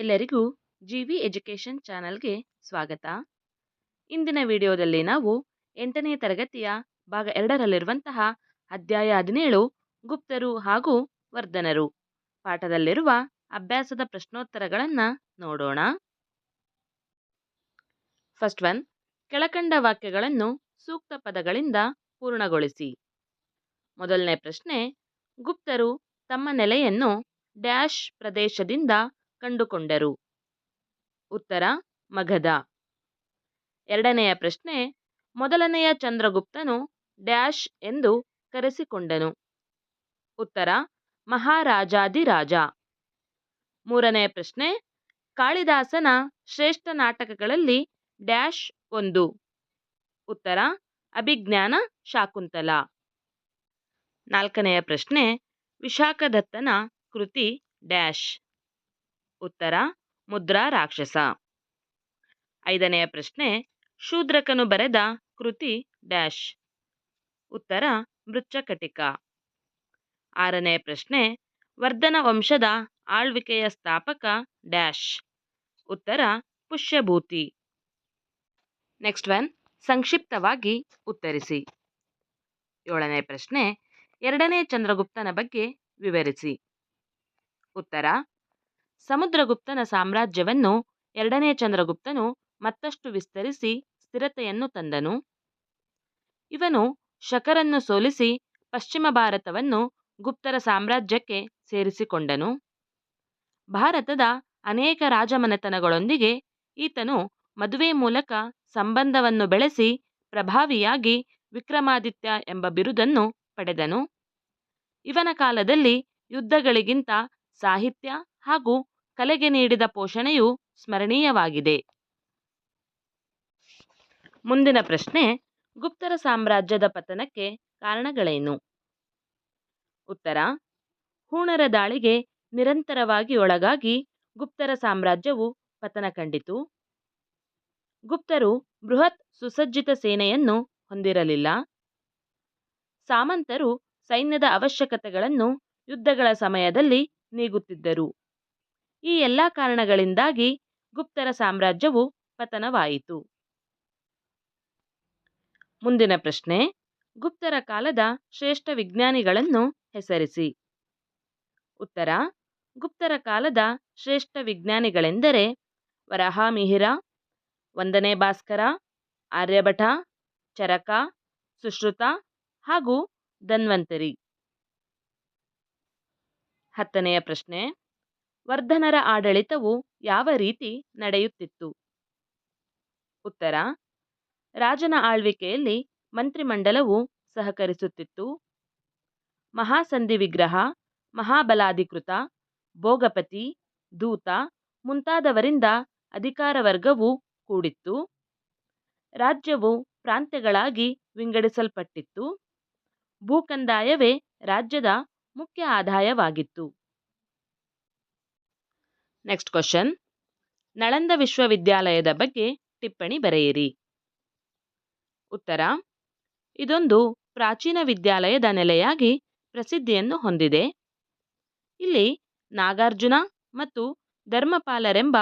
ಎಲ್ಲರಿಗೂ G V education ಚಾನಲ್ಗೆ ಸ್ವಾಗತ. ಇಂದಿನ ವಿಡಿಯೋದಲ್ಲಿ ನಾವು ಎಂಟನೇ ತರಗತಿಯ ಭಾಗ ಎರಡರಲ್ಲಿರುವಂತಹ ಅಧ್ಯಾಯ ಹದಿನೇಳು, ಗುಪ್ತರು ಹಾಗೂ ವರ್ಧನರು ಪಾಠದಲ್ಲಿರುವ ಅಭ್ಯಾಸದ ಪ್ರಶ್ನೋತ್ತರಗಳನ್ನು ನೋಡೋಣ. ಫಸ್ಟ್ ಒನ್ ಕೆಳಕಂಡ ವಾಕ್ಯಗಳನ್ನು ಸೂಕ್ತ ಪದಗಳಿಂದ ಪೂರ್ಣಗೊಳಿಸಿ. ಮೊದಲನೇ ಪ್ರಶ್ನೆ, ಗುಪ್ತರು ತಮ್ಮ ನೆಲೆಯನ್ನು ಡ್ಯಾಶ್ ಪ್ರದೇಶದಿಂದ ಕಂಡುಕೊಂಡರು. ಉತ್ತರ, ಮಗಧ. ಎರಡನೆಯ ಪ್ರಶ್ನೆ, ಮೊದಲನೆಯ ಚಂದ್ರಗುಪ್ತನು ಡ್ಯಾಶ್ ಎಂದು ಕರೆಸಿಕೊಂಡನು. ಉತ್ತರ ಮಹಾರಾಜಾದಿರಾಜ ಮೂರನೆಯ ಪ್ರಶ್ನೆ, ಕಾಳಿದಾಸನ ಶ್ರೇಷ್ಠ ನಾಟಕಗಳಲ್ಲಿ ಡ್ಯಾಶ್ ಒಂದು. ಉತ್ತರ, ಅಭಿಜ್ಞಾನ ಶಾಕುಂತಲ. ನಾಲ್ಕನೆಯ ಪ್ರಶ್ನೆ, ವಿಶಾಖದತ್ತನ ಕೃತಿ ಡ್ಯಾಶ್. ಉತ್ತರ, ಮುದ್ರಾ ರಾಕ್ಷಸ. ಐದನೆಯ ಪ್ರಶ್ನೆ, ಶೂದ್ರಕನು ಬರೆದ ಕೃತಿ ಡ್ಯಾಶ್. ಉತ್ತರ, ಮೃಚ್ಛಕಟಿಕ. ಆರನೆಯ ಪ್ರಶ್ನೆ, ವರ್ಧನ ವಂಶದ ಆಳ್ವಿಕೆಯ ಸ್ಥಾಪಕ ಡ್ಯಾಶ್. ಉತ್ತರ, ಪುಷ್ಯಭೂತಿ. ನೆಕ್ಸ್ಟ್ ಒನ್, ಸಂಕ್ಷಿಪ್ತವಾಗಿ ಉತ್ತರಿಸಿ. ಏಳನೇ ಪ್ರಶ್ನೆ, ಎರಡನೇ ಚಂದ್ರಗುಪ್ತನ ಬಗ್ಗೆ ವಿವರಿಸಿ. ಉತ್ತರ ಸಮುದ್ರಗುಪ್ತನ ಸಾಮ್ರಾಜ್ಯವನ್ನು ಎರಡನೇ ಚಂದ್ರಗುಪ್ತನು ಮತ್ತಷ್ಟು ವಿಸ್ತರಿಸಿ ಸ್ಥಿರತೆಯನ್ನು ತಂದನು. ಇವನು ಶಕರನ್ನು ಸೋಲಿಸಿ ಪಶ್ಚಿಮ ಭಾರತವನ್ನು ಗುಪ್ತರ ಸಾಮ್ರಾಜ್ಯಕ್ಕೆ ಸೇರಿಸಿಕೊಂಡನು. ಭಾರತದ ಅನೇಕ ರಾಜಮನೆತನಗಳೊಂದಿಗೆ ಈತನು ಮದುವೆ ಮೂಲಕ ಸಂಬಂಧವನ್ನು ಬೆಳೆಸಿ ಪ್ರಭಾವಿಯಾಗಿ ವಿಕ್ರಮಾದಿತ್ಯ ಎಂಬ ಬಿರುದನ್ನು ಪಡೆದನು. ಇವನ ಕಾಲದಲ್ಲಿ ಯುದ್ಧಗಳಿಗಿಂತ ಸಾಹಿತ್ಯ ಹಾಗೂ ಕಲೆಗೆ ನೀಡಿದ ಪೋಷಣೆಯು ಸ್ಮರಣೀಯವಾಗಿದೆ. ಮುಂದಿನ ಪ್ರಶ್ನೆ, ಗುಪ್ತರ ಸಾಮ್ರಾಜ್ಯದ ಪತನಕ್ಕೆ ಕಾರಣಗಳೇನು? ಉತ್ತರ, ಹೂಣರ ದಾಳಿಗೆ ನಿರಂತರವಾಗಿ ಒಳಗಾಗಿ ಗುಪ್ತರ ಸಾಮ್ರಾಜ್ಯವು ಪತನ ಕಂಡಿತು. ಗುಪ್ತರು ಬೃಹತ್ ಸುಸಜ್ಜಿತ ಸೇನೆಯನ್ನು ಹೊಂದಿರಲಿಲ್ಲ. ಸಾಮಂತರು ಸೈನ್ಯದ ಅವಶ್ಯಕತೆಗಳನ್ನು ಯುದ್ಧಗಳ ಸಮಯದಲ್ಲಿ ನೀಗುತ್ತಿದ್ದರು. ಈ ಎಲ್ಲ ಕಾರಣಗಳಿಂದಾಗಿ ಗುಪ್ತರ ಸಾಮ್ರಾಜ್ಯವು ಪತನವಾಯಿತು. ಮುಂದಿನ ಪ್ರಶ್ನೆ, ಗುಪ್ತರ ಕಾಲದ ಶ್ರೇಷ್ಠ ವಿಜ್ಞಾನಿಗಳನ್ನು ಹೆಸರಿಸಿ. ಉತ್ತರ, ಗುಪ್ತರ ಕಾಲದ ಶ್ರೇಷ್ಠ ವಿಜ್ಞಾನಿಗಳೆಂದರೆ ವರಹಮಿಹಿರ ಒಂದನೇ ಭಾಸ್ಕರ, ಆರ್ಯಭಟ, ಚರಕ, ಸುಶ್ರುತ ಹಾಗೂ ಧನ್ವಂತರಿ. ಹತ್ತನೆಯ ಪ್ರಶ್ನೆ ವರ್ಧನರ ಆಡಳಿತವು ಯಾವ ರೀತಿ ನಡೆಯುತ್ತಿತ್ತು? ಉತ್ತರ. ರಾಜನ ಆಳ್ವಿಕೆಯಲ್ಲಿ ಮಂತ್ರಿಮಂಡಲವು ಸಹಕರಿಸುತ್ತಿತ್ತು. ಮಹಾಸಂಧಿ ವಿಗ್ರಹ, ಮಹಾಬಲಾಧಿಕೃತ, ಭೋಗಪತಿ, ದೂತ ಮುಂತಾದವರಿಂದ ಅಧಿಕಾರ ವರ್ಗವು ಕೂಡಿತ್ತು. ರಾಜ್ಯವು ಪ್ರಾಂತ್ಯಗಳಾಗಿ ವಿಂಗಡಿಸಲ್ಪಟ್ಟಿತ್ತು. ಭೂಕಂದಾಯವೇ ರಾಜ್ಯದ ಮುಖ್ಯ ಆದಾಯವಾಗಿತ್ತು. ನೆಕ್ಸ್ಟ್ ಕ್ವಶನ್ ನಳಂದ ವಿಶ್ವವಿದ್ಯಾಲಯದ ಬಗ್ಗೆ ಟಿಪ್ಪಣಿ ಬರೆಯಿರಿ. ಉತ್ತರ. ಇದೊಂದು ಪ್ರಾಚೀನ ವಿದ್ಯಾಲಯದ ನೆಲೆಯಾಗಿ ಪ್ರಸಿದ್ಧಿಯನ್ನು ಹೊಂದಿದೆ. ಇಲ್ಲಿ ನಾಗಾರ್ಜುನ ಮತ್ತು ಧರ್ಮಪಾಲರೆಂಬ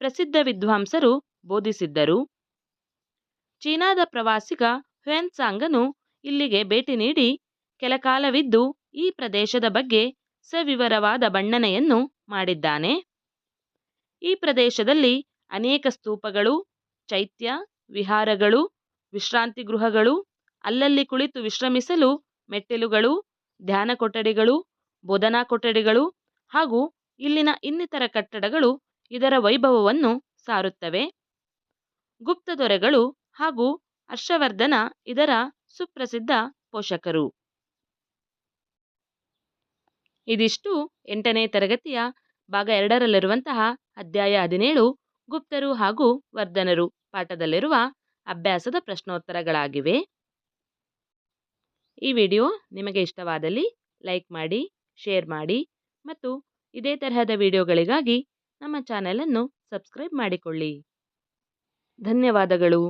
ಪ್ರಸಿದ್ಧ ವಿದ್ವಾಂಸರು ಬೋಧಿಸಿದ್ದರು. ಚೀನಾದ ಪ್ರವಾಸಿಗ ಹ್ಯುಯೆನ್ಸಾಂಗನು ಇಲ್ಲಿಗೆ ಭೇಟಿ ನೀಡಿ ಕೆಲಕಾಲವಿದ್ದು ಈ ಪ್ರದೇಶದ ಬಗ್ಗೆ ಸವಿವರವಾದ ಬಣ್ಣನೆಯನ್ನು ಮಾಡಿದ್ದಾನೆ. ಈ ಪ್ರದೇಶದಲ್ಲಿ ಅನೇಕ ಸ್ತೂಪಗಳು, ಚೈತ್ಯ, ವಿಹಾರಗಳು, ವಿಶ್ರಾಂತಿ ಗೃಹಗಳು, ಅಲ್ಲಲ್ಲಿ ಕುಳಿತು ವಿಶ್ರಮಿಸಲು ಮೆಟ್ಟಿಲುಗಳು, ಧ್ಯಾನ ಕೊಠಡಿಗಳು, ಬೋಧನಾ ಕೊಠಡಿಗಳು ಹಾಗೂ ಇಲ್ಲಿನ ಇನ್ನಿತರ ಕಟ್ಟಡಗಳು ಇದರ ವೈಭವವನ್ನು ಸಾರುತ್ತವೆ. ಗುಪ್ತ ದೊರೆಗಳು ಹಾಗೂ ಹರ್ಷವರ್ಧನ ಇದರ ಸುಪ್ರಸಿದ್ಧ ಪೋಷಕರು. ಇದಿಷ್ಟು ಎಂಟನೇ ತರಗತಿಯ ಭಾಗ ಎರಡರಲ್ಲಿರುವಂತಹ ಅಧ್ಯಾಯ ಹದಿನೇಳು, ಗುಪ್ತರು ಹಾಗೂ ವರ್ಧನರು ಪಾಠದಲ್ಲಿರುವ ಅಭ್ಯಾಸದ ಪ್ರಶ್ನೋತ್ತರಗಳಾಗಿವೆ. ಈ ವಿಡಿಯೋ ನಿಮಗೆ ಇಷ್ಟವಾದಲ್ಲಿ ಲೈಕ್ ಮಾಡಿ, ಶೇರ್ ಮಾಡಿ ಮತ್ತು ಇದೇ ತರಹದ ವಿಡಿಯೋಗಳಿಗಾಗಿ ನಮ್ಮ ಚಾನೆಲನ್ನು ಸಬ್ಸ್ಕ್ರೈಬ್ ಮಾಡಿಕೊಳ್ಳಿ. ಧನ್ಯವಾದಗಳು.